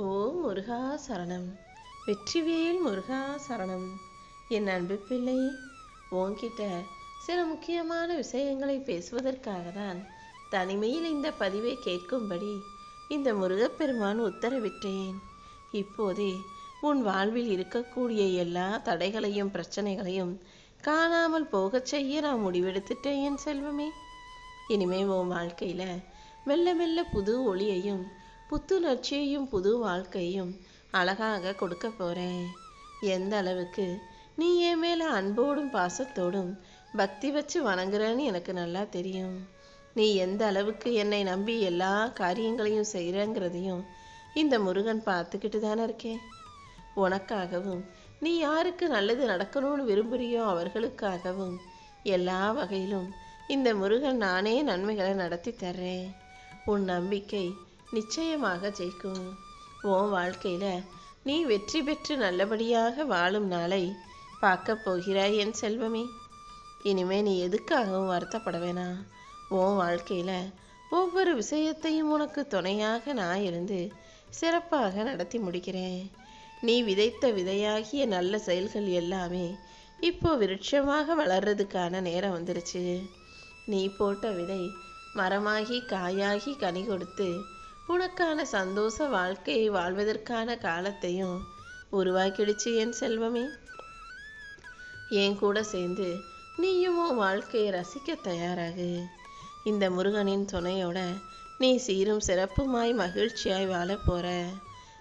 ஓ முருகா சரணம். வெற்றிவேல் முருகா சரணம். என் அன்பு பிள்ளை உன்கிட்ட சில முக்கியமான விஷயங்களை பேசுவதற்காக தான் தனிமையில் இந்த பதிவை கேட்கும்படி இந்த முருகப்பெருமான் உத்தரவிட்டேன். இப்போதே உன் வாழ்வில் இருக்கக்கூடிய எல்லா தடைகளையும் பிரச்சனைகளையும் காணாமல் போகச் செய்ய நான் முடிவெடுத்துட்டேன் என் செல்வமே. இனிமே உன் வாழ்க்கையில மெல்ல மெல்ல புது ஒளியையும் புத்துணர்ச்சியையும் புது வாழ்க்கையும் அழகாக கொடுக்க போறேன். எந்த அளவுக்கு? நீ என் மேல அன்போடும் பாசத்தோடும் பக்தி வச்சு வணங்குறன்னு எனக்கு நல்லா தெரியும். நீ எந்த அளவுக்கு என்னை நம்பி எல்லா காரியங்களையும் செய்கிறங்கிறதையும் இந்த முருகன் பார்த்துக்கிட்டு தானே இருக்கேன் உனக்காகவும் நீ யாருக்கு நல்லது நடக்கணும்னு விரும்புறியோ அவர்களுக்காகவும் எல்லா வகையிலும் இந்த முருகன் நானே நன்மைகளை நடத்தி தர்றேன். உன் நம்பிக்கை நிச்சயமாக ஜெயிக்கும். உன் வாழ்க்கையில நீ வெற்றி பெற்று நல்லபடியாக வாழும் நாளை பார்க்க போகிறாய் என் செல்வமே. இனிமே நீ எதுக்காகவும் வருத்தப்பட வேணாம் உன் வாழ்க்கையில ஒவ்வொரு விஷயத்தையும் உனக்கு துணையாக நான் இருந்து சிறப்பாக நடத்தி முடிக்கிறேன். நீ விதைத்த விதையாகிய நல்ல செயல்கள் எல்லாமே இப்போ விருட்சமாக வளர்றதுக்கான நேரம் வந்துருச்சு. நீ போட்ட விதை மரமாகி காயாகி கனி கொடுத்து உனக்கான சந்தோஷ வாழ்க்கையை வாழ்வதற்கான காலத்தையும் உருவாக்கிடுச்சு என் செல்வமே. என் கூட சேர்ந்து நீயும் உன் வாழ்க்கையை ரசிக்க தயாராகு. இந்த முருகனின் துணையோட நீ சீரும் சிறப்புமாய் மகிழ்ச்சியாய் வாழப் போற.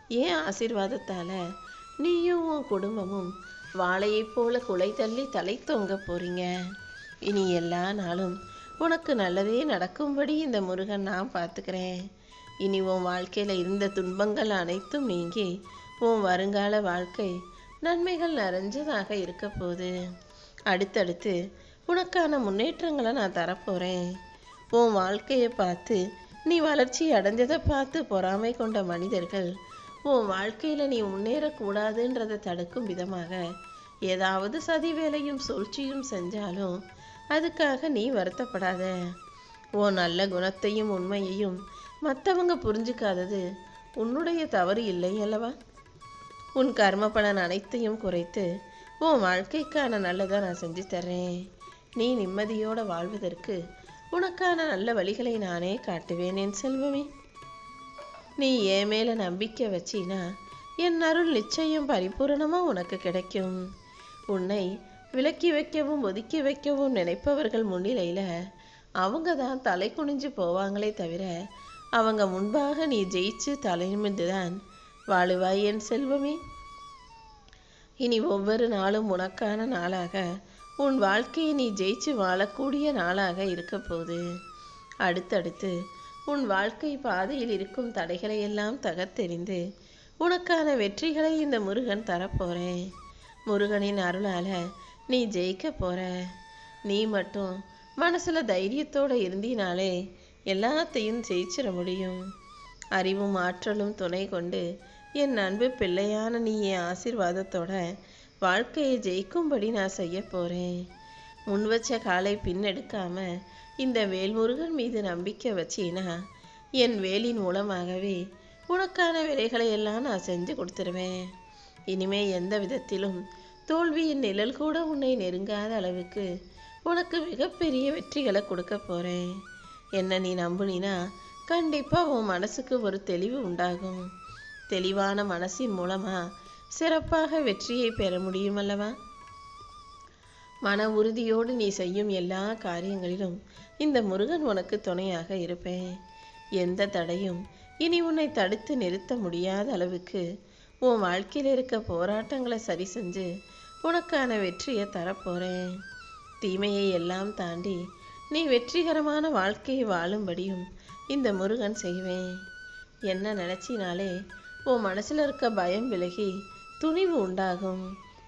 ஏன் ஆசீர்வாதத்தால நீயும் உன் குடும்பமும் வாழையைப் போல குலை தள்ளி தலை தொங்க போறீங்க. இனி எல்லா நாளும் உனக்கு நல்லதே நடக்கும்படி இந்த முருகன் நான் பார்த்துக்கிறேன். இனி உன் வாழ்க்கையில் இருந்த துன்பங்கள் அனைத்தும் நீங்கி உன் வருங்கால வாழ்க்கை நன்மைகள் நிறைஞ்சதாக இருக்க போகுது. அடுத்தடுத்து உனக்கான முன்னேற்றங்களை நான் தரப்போகிறேன் உன் வாழ்க்கையை பார்த்து நீ வளர்ச்சி அடைஞ்சதை பார்த்து பொறாமை கொண்ட மனிதர்கள் உன் வாழ்க்கையில் நீ முன்னேறக்கூடாதுன்றதை தடுக்கும் விதமாக ஏதாவது சதி வேலையும் சூழ்ச்சியும் செஞ்சாலும் அதுக்காக நீ வருத்தப்படாத. உன் நல்ல குணத்தையும் உண்மையையும் மற்றவங்க புரிஞ்சுக்காதது உன்னுடைய தவறு இல்லை அல்லவா? உன் கர்ம பலன் அனைத்தையும் குறைத்து உன் வாழ்க்கைக்கான நல்லதை நான் செஞ்சு தர்றேன். நீ நிம்மதியோட வாழ்வதற்கு உனக்கான நல்ல வழிகளை நானே காட்டுவேன் என் செல்வமே. நீ என் மேல நம்பிக்கை வச்சினா என் அருள் நிச்சயம் பரிபூரணமா உனக்கு கிடைக்கும். உன்னை விலக்கி வைக்கவும் ஒதுக்கி வைக்கவும் நினைப்பவர்கள் முன்னிலையில அவங்க தான் தலை குனிஞ்சு போவாங்களே தவிர அவங்க முன்பாக நீ ஜெயிச்சு தலைநிமிர்ந்து தான் வாழுவாய் என் செல்வமே. இனி ஒவ்வொரு நாளும் உனக்கான நாளாக உன் வாழ்க்கையை நீ ஜெயிச்சு வாழக்கூடிய நாளாக இருக்க போகுது அடுத்தடுத்து உன் வாழ்க்கை பாதையில் இருக்கும் தடைகளை எல்லாம் தகர்த்தெறிந்து உனக்கான வெற்றிகளை இந்த முருகன் தரப்போறேன். முருகனின் அருளால நீ ஜெயிக்க போற. நீ மட்டும் மனசுல தைரியத்தோட இருந்தினாலே எல்லாத்தையும் ஜெயிச்சிட முடியும். அறிவும் ஆற்றலும் துணை கொண்டு என் அன்பு பிள்ளையான நீ என் ஆசீர்வாதத்தோட வாழ்க்கையை ஜெயிக்கும்படி நான் செய்ய போறேன். முன் வச்ச காலை பின்னெடுக்காம இந்த வேல்முருகன் மீது நம்பிக்கை வச்சினா என் வேலின் மூலமாகவே உனக்கான வேலைகளை எல்லாம் நான் செஞ்சு கொடுத்துருவேன். இனிமே எந்த விதத்திலும் தோல்வியின் நிழல் கூட உன்னை நெருங்காத அளவுக்கு உனக்கு மிகப்பெரிய வெற்றிகளை கொடுக்க போறேன். என்ன நீ நம்புனினா கண்டிப்பா உன் மனசுக்கு ஒரு தெளிவு உண்டாகும். தெளிவான மனசின் மூலமா சிறப்பாக வெற்றியை பெற முடியும் அல்லவா மன உறுதியோடு நீ செய்யும் எல்லா காரியங்களிலும் இந்த முருகன் உனக்கு துணையாக இருப்பேன். எந்த தடையும் இனி உன்னை தடுத்து நிறுத்த முடியாத அளவுக்கு உன் வாழ்க்கையில் இருக்க போராட்டங்களை சரி செஞ்சு உனக்கான வெற்றியை தரப்போறேன். தீமையை எல்லாம் தாண்டி நீ வெற்றிகரமான வாழ்க்கையை வாழும்படியும் இந்த முருகன் செய்வேன். என்ன நினச்சினாலே உன் மனசில் இருக்க பயம் விலகி துணிவு உண்டாகும்.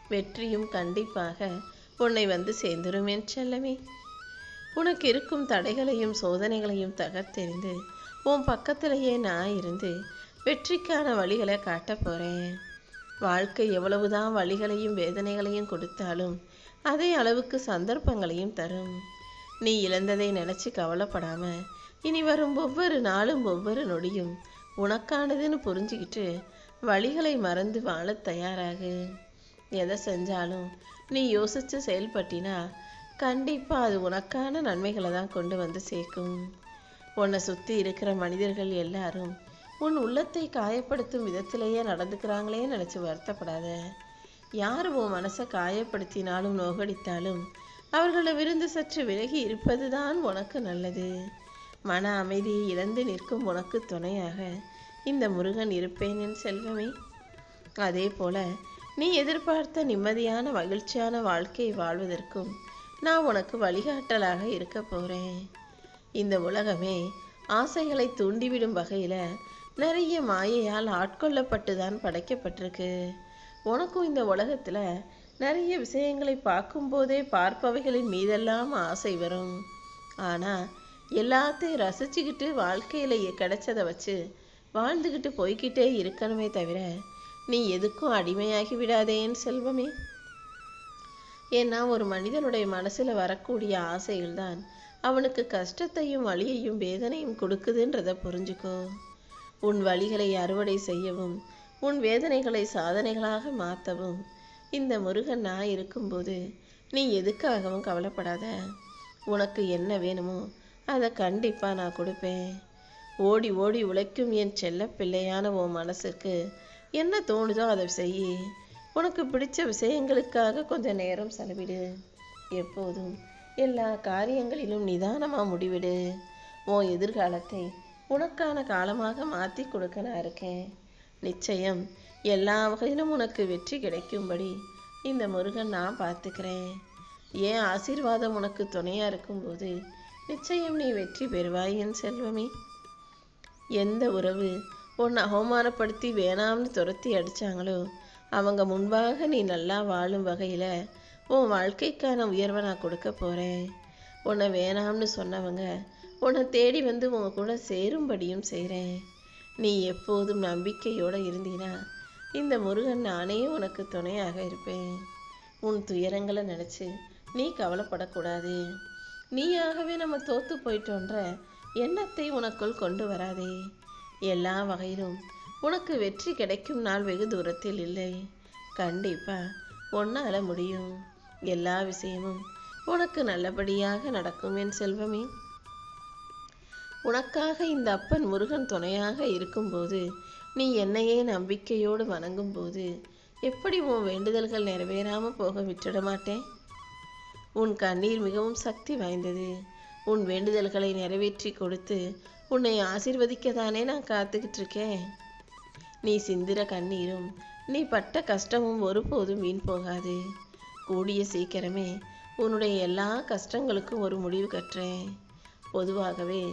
வெற்றியும் கண்டிப்பாக உன்னை வந்து சேர்ந்துரும் என் செல்லமே. உனக்கு இருக்கும் தடைகளையும் சோதனைகளையும் தகர்த்தெறிந்து உன் பக்கத்திலேயே நான் இருந்து வெற்றிக்கான வழிகளை காட்டப் போகிறேன் வாழ்க்கை எவ்வளவுதான் வழிகளையும் வேதனைகளையும் கொடுத்தாலும் அதே அளவுக்கு சந்தர்ப்பங்களையும் தரும். நீ இழந்ததை நினைச்சு கவலைப்படாம இனி வரும் ஒவ்வொரு நாளும் ஒவ்வொரு நொடியும் உனக்கானதுன்னு புரிஞ்சுக்கிட்டு வழிகளை மறந்து வாழத் தயாராகு. எதை செஞ்சாலும் நீ யோசித்து செயல்பட்டினா கண்டிப்பாக அது உனக்கான நன்மைகளை தான் கொண்டு வந்து சேர்க்கும். உன்னை சுற்றி இருக்கிற மனிதர்கள் எல்லாரும் உன் உள்ளத்தை காயப்படுத்தும் விதத்திலேயே நடந்துக்கிறாங்களே நினச்சி வருத்தப்படாத. யார் உன் மனசை காயப்படுத்தினாலும் நோகடித்தாலும் அவர்களை விருந்து சற்று விலகி இருப்பதுதான் உனக்கு நல்லது. மன அமைதியை இழந்து நிற்கும் உனக்கு துணையாக இந்த முருகன் இருப்பேன் என் செல்வமே. அதே போல நீ எதிர்பார்த்த நிம்மதியான மகிழ்ச்சியான வாழ்க்கையை வாழ்வதற்கும் நான் உனக்கு வழிகாட்டலாக இருக்க போகிறேன் இந்த உலகமே ஆசைகளை தூண்டிவிடும் வகையில் நிறைய மாயையால் ஆட்கொள்ளப்பட்டு தான் படைக்கப்பட்டிருக்கு. உனக்கும் இந்த உலகத்தில் நிறைய விஷயங்களை பார்க்கும்போதே பார்ப்பவைகளின் மீதெல்லாம் ஆசை வரும். ஆனால் எல்லாத்தையும் ரசிச்சுக்கிட்டு வாழ்க்கையில் கிடைச்சதை வச்சு வாழ்ந்துக்கிட்டு போய்கிட்டே இருக்கணுமே தவிர நீ எதுக்கும் அடிமையாகி விடாதேன் செல்வமே. ஏன்னா ஒரு மனிதனுடைய மனசில் வரக்கூடிய ஆசைகள் தான் அவனுக்கு கஷ்டத்தையும் வலியையும் வேதனையும் கொடுக்குதுன்றதை புரிஞ்சுக்கோ உன் வழிகளை அறுவடை செய்யவும் உன் வேதனைகளை சாதனைகளாக மாற்றவும் இந்த முருகன் நான் இருக்கும்போது நீ எதுக்காகவும் கவலைப்படாத. உனக்கு என்ன வேணுமோ அதை கண்டிப்பாக நான் கொடுப்பேன். ஓடி ஓடி உழைக்கும் என் செல்ல பிள்ளையான உன் மனசுக்கு என்ன தோணுதோ அதை செய் உனக்கு பிடிச்ச விஷயங்களுக்காக கொஞ்சம் நேரம் செலவிடு. எப்போதும் எல்லா காரியங்களிலும் நிதானமாக முடிவிடு. உன் எதிர்காலத்தை உனக்கான காலமாக மாற்றி கொடுக்க நான் இருக்கேன். நிச்சயம் எல்லா வகையிலும் உனக்கு வெற்றி கிடைக்கும்படி இந்த முருகன் நான் பார்த்துக்கிறேன். ஏன் ஆசீர்வாதம் உனக்கு துணையாக இருக்கும்போது நிச்சயம் நீ வெற்றி பெறுவாய் என் செல்வமே. எந்த உறவு உன்னை அவமானப்படுத்தி வேணாம்னு துரத்தி அடித்தாங்களோ அவங்க முன்பாக நீ நல்லா வாழும் வகையில் உன் வாழ்க்கைக்கான உயர்வை நான் கொடுக்க போகிறேன் உன்னை வேணாம்னு சொன்னவங்க உன்னை தேடி வந்து உங்க கூட சேரும்படியும் செய்கிறேன் நீ எப்போதும் நம்பிக்கையோடு இருந்தீனா இந்த முருகன் நானே உனக்கு துணையாக இருப்பேன். உன் துயரங்களை நினச்சி நீ கவலைப்படக்கூடாது. நீயாகவே நம்ம தோத்து போயிட்டோன்ற எண்ணத்தை உனக்குள் கொண்டு வராதே. எல்லா வகையிலும் உனக்கு வெற்றி கிடைக்கும் நாள் வெகு தூரத்தில் இல்லை. கண்டிப்பா உன்னால முடியும். எல்லா விஷயமும் உனக்கு நல்லபடியாக நடக்கும் என் செல்வமே. உனக்காக இந்த அப்பன் முருகன் துணையாக இருக்கும்போது நீ என்னையே நம்பிக்கையோடு வணங்கும்போது எப்படி உன் வேண்டுதல்கள் நிறைவேறாமல் போக விட்டுட மாட்டேன் உன் கண்ணீர் மிகவும் சக்தி வாய்ந்தது. உன் வேண்டுதல்களை நிறைவேற்றி கொடுத்து உன்னை ஆசிர்வதிக்கத்தானே நான் காத்துக்கிட்டு இருக்கேன். நீ சிந்திர கண்ணீரும் நீ பட்ட கஷ்டமும் ஒருபோதும் வீண் போகாது. கூடிய சீக்கிரமே உன்னுடைய எல்லா கஷ்டங்களுக்கும் ஒரு முடிவு கட்டுறேன் பொதுவாகவே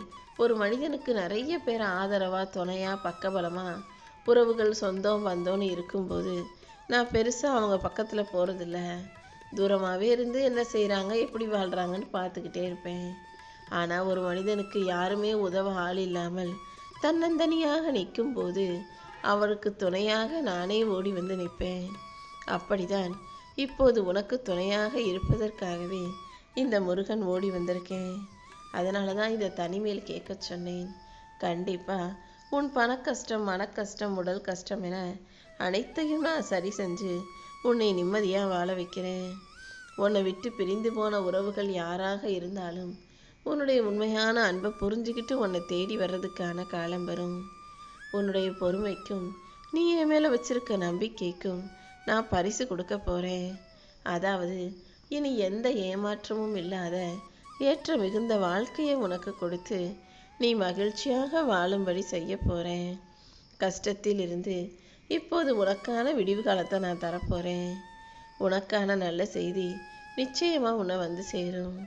ஒரு மனிதனுக்கு நிறைய பேர் ஆதரவாக துணையாக பக்கபலமாக உறவுகள் சொந்தம் வந்தோன்னு இருக்கும்போது நான் பெருசாக அவங்க பக்கத்தில் போகிறதில்ல தூரமாகவே இருந்து என்ன செய்கிறாங்க எப்படி வாழ்கிறாங்கன்னு பார்த்துக்கிட்டே இருப்பேன். ஆனால் ஒரு மனிதனுக்கு யாருமே உதவ ஆள் இல்லாமல் தன்னந்தனியாக நிற்கும்போது அவருக்கு துணையாக நானே ஓடி வந்து நிற்பேன். அப்படிதான் இப்போது உனக்கு துணையாக இருப்பதற்காகவே இந்த முருகன் ஓடி வந்திருக்கேன். அதனால தான் இதை தனிமையில் கேட்க சொன்னேன். கண்டிப்பா உன் பண கஷ்டம் மன கஷ்டம் உடல் கஷ்டம் என அனைத்தையும் நான் சரி செஞ்சு உன்னை நிம்மதியாக வாழ வைக்கிறேன். உன்னை விட்டு பிரிந்து போன உறவுகள் யாராக இருந்தாலும் உன்னுடைய உண்மையான அன்பை புரிஞ்சுக்கிட்டு உன்னை தேடி வர்றதுக்கான காலம் வரும். உன்னுடைய பொறுமைக்கும் நீ என் மேலே வச்சிருக்க நம்பிக்கைக்கும் நான் பரிசு கொடுக்க போகிறேன் அதாவது இனி எந்த ஏமாற்றமும் இல்லாத ஏற்ற மிகுந்த வாழ்க்கையை உனக்கு கொடுத்து நீ மகிழ்ச்சியாக வாழும்படி செய்ய போகிறேன் கஷ்டத்தில் இருந்து இப்போது உனக்கான விடிவு காலத்தை நான் தரப்போகிறேன் உனக்கான நல்ல செய்தி நிச்சயமாக உன்னை வந்து சேரும்.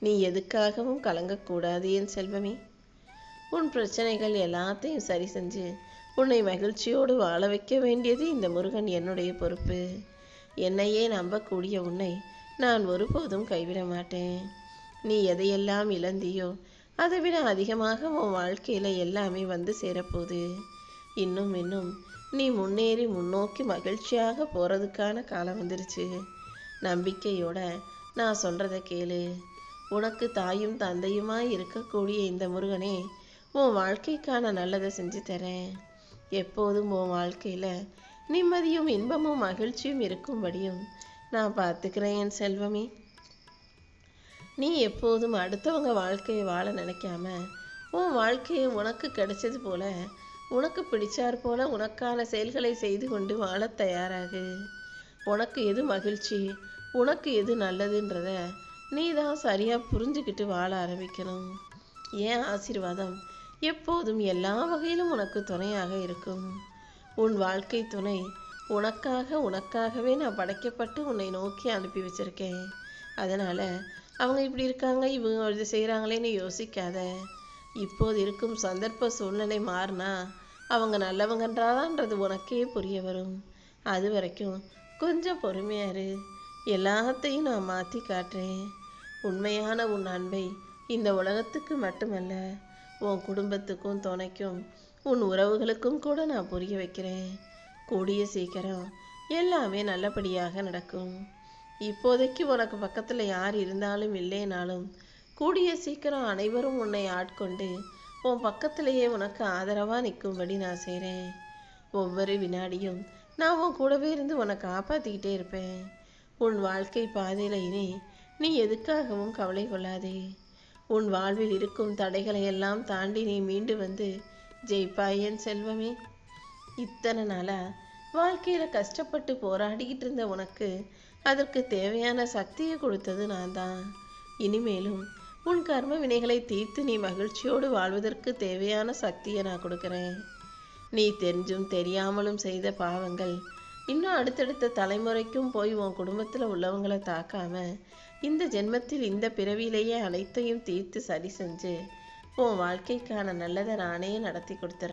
நீ எதுக்காகவும் கலங்கக்கூடாது என் செல்வமே. உன் பிரச்சனைகள் எல்லாத்தையும் சரி செஞ்சு உன்னை மகிழ்ச்சியோடு வாழ வைக்க வேண்டியது இந்த முருகன் என்னுடைய பொறுப்பு. என்னையே நம்பக்கூடிய உன்னை நான் ஒருபோதும் கைவிட மாட்டேன். நீ எதையெல்லாம் இழந்தியோ அதை விட அதிகமாக உன் வாழ்க்கையில் எல்லாமே வந்து சேரப்போகுது. இன்னும் இன்னும் நீ முன்னேறி முன்னோக்கி மகிழ்ச்சியாக போகிறதுக்கான காலம் வந்துருச்சு. நம்பிக்கையோட நான் சொல்கிறத கேளு. உனக்கு தாயும் தந்தையுமாய் இருக்கக்கூடிய இந்த முருகனே உன் வாழ்க்கைக்கான நல்லதை செஞ்சு தரேன். எப்போதும் உன் வாழ்க்கையில் நிம்மதியும் இன்பமும் மகிழ்ச்சியும் இருக்கும்படியும் நான் பார்த்துக்கிறேன் என் செல்வமே. நீ எப்போதும் அடுத்தவங்க வாழ்க்கையை வாழ நினைக்காம உன் வாழ்க்கையை உனக்கு கிடைச்சது போல உனக்கு பிடிச்சார் போல உனக்கான செயல்களை செய்து கொண்டு வாழத் தயாராகு. உனக்கு எது மகிழ்ச்சி உனக்கு எது நல்லதுன்றத நீ தான் சரியாக புரிஞ்சுக்கிட்டு வாழ ஆரம்பிக்கணும். ஏன் ஆசீர்வாதம்? எப்போதும் எல்லா வகையிலும் உனக்கு துணையாக இருக்கும். உன் வாழ்க்கை துணை உனக்காக உனக்காகவே நான் படைக்கப்பட்டு உன்னை நோக்கி அனுப்பி வச்சிருக்கேன். அதனால் அவங்க இப்படி இருக்காங்க இவங்க இது செய்கிறாங்களேன்னு யோசிக்காத. இப்போது இருக்கும் சந்தர்ப்ப சூழ்நிலை மாறினா அவங்க நல்லவங்கன்றாதான்றது உனக்கே புரிய வரும். அது வரைக்கும் கொஞ்சம் பொறுமையாரு எல்லாத்தையும் நான் மாற்றி காட்டுறேன். உண்மையான உன் அன்பை இந்த உலகத்துக்கு மட்டுமல்ல உன் குடும்பத்துக்கும் துணைக்கும் உன் உறவுகளுக்கும் கூட நான் புரிய வைக்கிறேன். கூடிய சீக்கிரம் எல்லாமே நல்லபடியாக நடக்கும். இப்போதைக்கு உனக்கு பக்கத்தில் யார் இருந்தாலும் இல்லைனாலும் கூடிய சீக்கிரம் அனைவரும் உன்னை ஆட்கொண்டு உன் பக்கத்திலேயே உனக்கு ஆதரவாக நிற்கும்படி நான் செய்கிறேன் ஒவ்வொரு வினாடியும் நான் உன் கூடவே இருந்து உன்னை காப்பாற்றிக்கிட்டே இருப்பேன். உன் வாழ்க்கை பாதையில் இனி நீ எதுக்காகவும் கவலை கொள்ளாதே. உன் வாழ்வில் இருக்கும் தடைகளை எல்லாம் தாண்டி நீ மீண்டு வந்து ஜெயிப்பாயன் செல்வமே. இத்தனை நாளாக வாழ்க்கையில் கஷ்டப்பட்டு போராடிக்கிட்டு இருந்த உனக்கு அதற்கு தேவையான சக்தியை கொடுத்தது நான் தான் இனிமேலும் உன் கர்ம வினைகளை தீர்த்து நீ மகிழ்ச்சியோடு வாழ்வதற்கு தேவையான சக்தியை நான் கொடுக்குறேன். நீ தெரிஞ்சும் தெரியாமலும் செய்த பாவங்கள் இன்னும் அடுத்தடுத்த தலைமுறைக்கும் போய் உன் குடும்பத்தில் உள்ளவங்களை தாக்காம இந்த ஜென்மத்தில் இந்த பிறவியிலேயே அனைத்தையும் தீர்த்து சரி செஞ்சு உன் வாழ்க்கைக்கான நல்லதை நானே நடத்தி கொடுத்துறேன்.